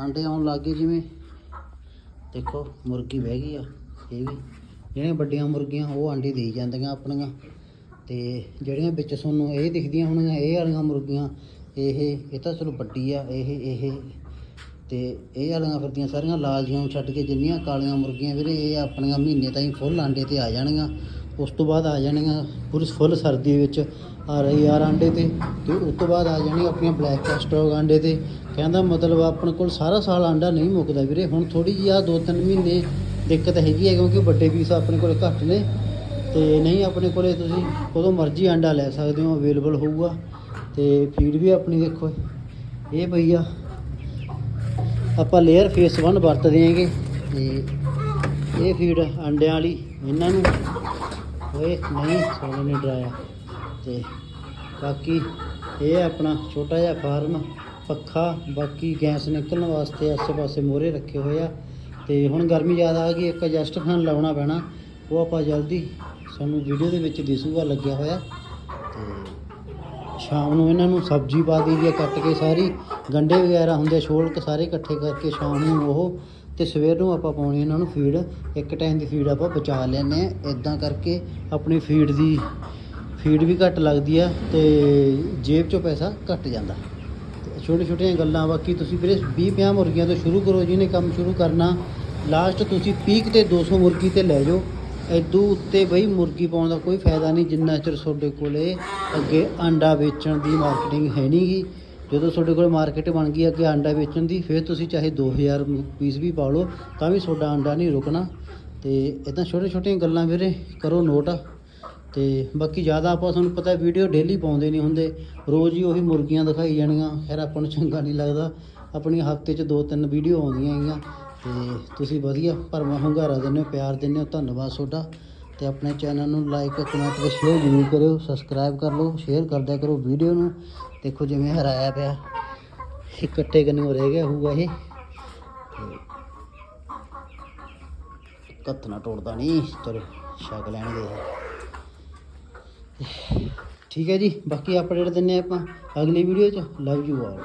ਆਂਡੇ ਆਉਣ ਲੱਗ ਗਏ ਜਿਵੇਂ। ਦੇਖੋ, ਮੁਰਗੀ ਬਹਿ ਗਈ ਆ, ਇਹ ਵੀ। ਜਿਹੜੀਆਂ ਵੱਡੀਆਂ ਮੁਰਗੀਆਂ, ਉਹ ਆਂਡੇ ਦੇਈ ਜਾਂਦੀਆਂ ਆਪਣੀਆਂ। ਤੇ ਜਿਹੜੀਆਂ ਵਿੱਚ ਤੁਹਾਨੂੰ ਇਹ ਦਿਖਦੀਆਂ ਹੋਣਗੀਆਂ, ਇਹ ਵਾਲੀਆਂ ਮੁਰਗੀਆਂ, ਇਹ ਇਹ ਤਾਂ ਚਲੋ ਵੱਡੀ ਆ, ਇਹ ਇਹ। ਤੇ ਇਹ ਵਾਲੀਆਂ ਫਿਰਦੀਆਂ ਸਾਰੀਆਂ ਲਾਲ ਜਿਹੀਆਂ ਛੱਡ ਕੇ ਜਿੰਨੀਆਂ ਕਾਲੀਆਂ ਮੁਰਗੀਆਂ ਵੀਰੇ, ਇਹ ਆਪਣੀਆਂ ਮਹੀਨੇ ਤਾਈਂ ਫੁੱਲ ਆਂਡੇ ਤੇ ਆ ਜਾਣਗੀਆਂ। ਉਸ ਤੋਂ ਬਾਅਦ ਆ ਜਾਣੀਆਂ ਪੂਰੀ ਫੁੱਲ ਸਰਦੀ ਵਿੱਚ ਆ ਰਹੀ ਯਾਰ ਆਂਡੇ ਤੇ ਤੇ ਉਸ ਤੋਂ ਬਾਅਦ ਆ ਜਾਣਗੀਆਂ ਆਪਣੀਆਂ ਬਲੈਕ ਕੈਸਟਰੋਗ ਆਂਡੇ ਤੇ। ਕਹਿੰਦਾ ਮਤਲਬ ਆਪਣੇ ਕੋਲ ਸਾਰਾ ਸਾਲ ਆਂਡਾ ਨਹੀਂ ਮੁੱਕਦਾ ਵੀਰੇ, ਹੁਣ ਥੋੜੀ ਜਿਹੀ ਆ ਦੋ ਤਿੰਨ ਮਹੀਨੇ ਦਿੱਕਤ ਹੈਗੀ ਹੈ ਕਿਉਂਕਿ ਵੱਡੇ ਪੀਸ ਆਪਣੇ ਕੋਲ ਘੱਟ ਨੇ। ਤੇ ਨਹੀਂ ਆਪਣੇ ਕੋਲੇ ਤੁਸੀਂ ਕਦੋਂ ਮਰਜ਼ੀ ਆਂਡਾ ਲੈ ਸਕਦੇ ਹੋ ਅਵੇਲੇਬਲ ਹੋਊਗਾ। ਤੇ ਫੀਡ ਵੀ ਆਪਣੀ ਦੇਖੋ। ਇਹ ਪਈ ਆਪਾਂ ਲੇਅਰ ਫੇਸ 1 ਵਰਤਦੇ ਆਂਗੇ ਤੇ ਇਹ ਫੀਡ ਅੰਡਿਆਂ ਵਾਲੀ, ਇਹਨਾਂ ਨੂੰ ਓਏ, ਨਹੀਂ ਸੋਨੇ ਨੇ ਡਰਾਇਆ। ਤੇ ਬਾਕੀ ਇਹ ਆਪਣਾ ਛੋਟਾ ਜਿਹਾ ਫਾਰਮ, ਪੱਖਾ, ਬਾਕੀ ਗੈਸ ਨਿਕਲਣ ਵਾਸਤੇ ਆਸੇ-ਪਾਸੇ ਮੋਰੇ ਰੱਖੇ ਹੋਏ ਆ। ਤੇ ਹੁਣ ਗਰਮੀ ਜ਼ਿਆਦਾ ਆ ਗਈ, ਇੱਕ ਐਡਜਸਟ ਫੈਨ ਲਾਉਣਾ ਪੈਣਾ। ਉਹ ਆਪਾਂ ਜਲਦੀ ਸਾਨੂੰ ਵੀਡੀਓ ਦੇ ਵਿੱਚ ਦਿਸੂਗਾ, ਲੱਗਿਆ ਹੋਇਆ। ਤੇ ਸ਼ਾਮ ਨੂੰ ਇਹਨਾਂ ਨੂੰ ਸਬਜ਼ੀ ਪਾ ਦਈਦੀ ਕੱਟ ਕੇ ਸਾਰੀ। ਗੰਡੇ ਵਗੈਰਾ ਹੁੰਦੇ ਛੋਲਕ ਸਾਰੇ ਇਕੱਠੇ ਕਰਕੇ ਸ਼ਾਮ ਨੂੰ ਉਹ ਤੇ ਸਵੇਰ ਨੂੰ ਆਪਾਂ ਪਾਉਣੀ ਇਹਨਾਂ ਨੂੰ ਫੀਡ ਇੱਕ ਟਾਈਮ ਦੀ ਫੀਡ ਆਪਾਂ ਬਚਾ ਲੈਂਦੇ ਆ ਇਦਾਂ ਕਰਕੇ ਆਪਣੀ ਫੀਡ ਦੀ ਫੀਡ ਵੀ ਘੱਟ ਲੱਗਦੀ ਆ ਤੇ ਜੇਬ ਚੋਂ ਪੈਸਾ ਘੱਟ ਜਾਂਦਾ। ਤੇ ਛੋਟੇ ਛੋਟੀਆਂ ਗੱਲਾਂ, ਬਾਕੀ ਤੁਸੀਂ ਵੀਰੇ 20 50 ਮੁਰਗੀਆਂ ਤੋਂ ਸ਼ੁਰੂ ਕਰੋ, ਜਿਹਨੇ ਕੰਮ ਸ਼ੁਰੂ ਕਰਨਾ ਲਾਸਟ ਤੁਸੀਂ ਪੀਕ ਤੇ 200 ਮੁਰਗੀ ਤੇ ਲੈ ਜਾਓ। ਇਦੋਂ ਉੱਤੇ ਬਈ ਮੁਰਗੀ ਪਾਉਣ ਦਾ ਕੋਈ ਫਾਇਦਾ ਨਹੀਂ, ਜਿੰਨਾ ਚਿਰ ਤੁਹਾਡੇ ਕੋਲੇ ਅੱਗੇ ਆਂਡਾ ਵੇਚਣ ਦੀ ਮਾਰਕੀਟਿੰਗ ਹੈ ਨਹੀਂਗੀ ਜਦੋਂ ਤੁਹਾਡੇ ਕੋਲ ਮਾਰਕੀਟ ਬਣ ਗਈ, ਅੱਗੇ ਆਂਡਾ ਵੇਚਣ ਦੀ, ਫਿਰ ਤੁਸੀਂ ਚਾਹੇ 2000 ਪੀਸ ਵੀ ਪਾ ਲਓ, ਤਾਂ ਵੀ ਤੁਹਾਡਾ ਆਂਡਾ ਨਹੀਂ ਰੁਕਣਾ। ਤੇ ਇਦਾਂ ਛੋਟੇ ਛੋਟੀਆਂ ਗੱਲਾਂ ਵੀਰੇ, ਕਰੋ ਨੋਟ ਤੇ ਬਾਕੀ ਜ਼ਿਆਦਾ ਆਪਾਂ ਤੁਹਾਨੂੰ ਪਤਾ ਵੀਡੀਓ ਡੇਲੀ ਪਾਉਂਦੇ ਨਹੀਂ ਹੁੰਦੇ। ਰੋਜ਼ ਹੀ ਉਹੀ ਮੁਰਗੀਆਂ ਦਿਖਾਈ ਜਾਣੀਆਂ। ਖੈਰ, ਆਪਾਂ ਨੂੰ ਚੰਗਾ ਨਹੀਂ ਲੱਗਦਾ। ਆਪਣੀ ਹਫ਼ਤੇ 'ਚ ਦੋ ਤਿੰਨ ਵੀਡੀਓ ਆਉਂਦੀਆਂ ਹੈਗੀਆਂ। ਤੇ ਤੁਸੀਂ ਵਧੀਆ, ਭਰਵਾਂ ਹੁੰਗਾਰਾ ਦਿੰਦੇ ਹੋ, ਪਿਆਰ ਦਿੰਦੇ ਹੋ। ਧੰਨਵਾਦ ਤੁਹਾਡਾ। ਤੇ ਆਪਣੇ ਚੈਨਲ ਨੂੰ ਲਾਈਕ ਕਮੈਂਟ ਤੇ ਸ਼ੇਅਰ ਜ਼ਰੂਰ ਕਰਿਓ ਸਬਸਕ੍ਰਾਈਬ ਕਰ ਲਓ ਸ਼ੇਅਰ ਕਰਦਿਆ ਕਰੋ ਵੀਡੀਓ ਨੂੰ। ਦੇਖੋ ਜਿਵੇਂ ਹਰਾਇਆ ਪਿਆ, ਇਕੱਠੇ ਕੱਟੇ ਕੰਨਿਓ ਰਹਿ ਗਿਆ ਹੋਊਗਾ ਇਹ। ਕੱਤ ਨਾ ਟੋੜਦਾ ਨਹੀਂ ਚਲੋ ਛਕ ਲੈਣਗੇ ਠੀਕ ਹੈ ਜੀ, ਬਾਕੀ ਅਪਡੇਟ ਦਿੰਨੇ ਆਪਾਂ ਅਗਲੀ ਵੀਡੀਓ 'ਚ। Love you all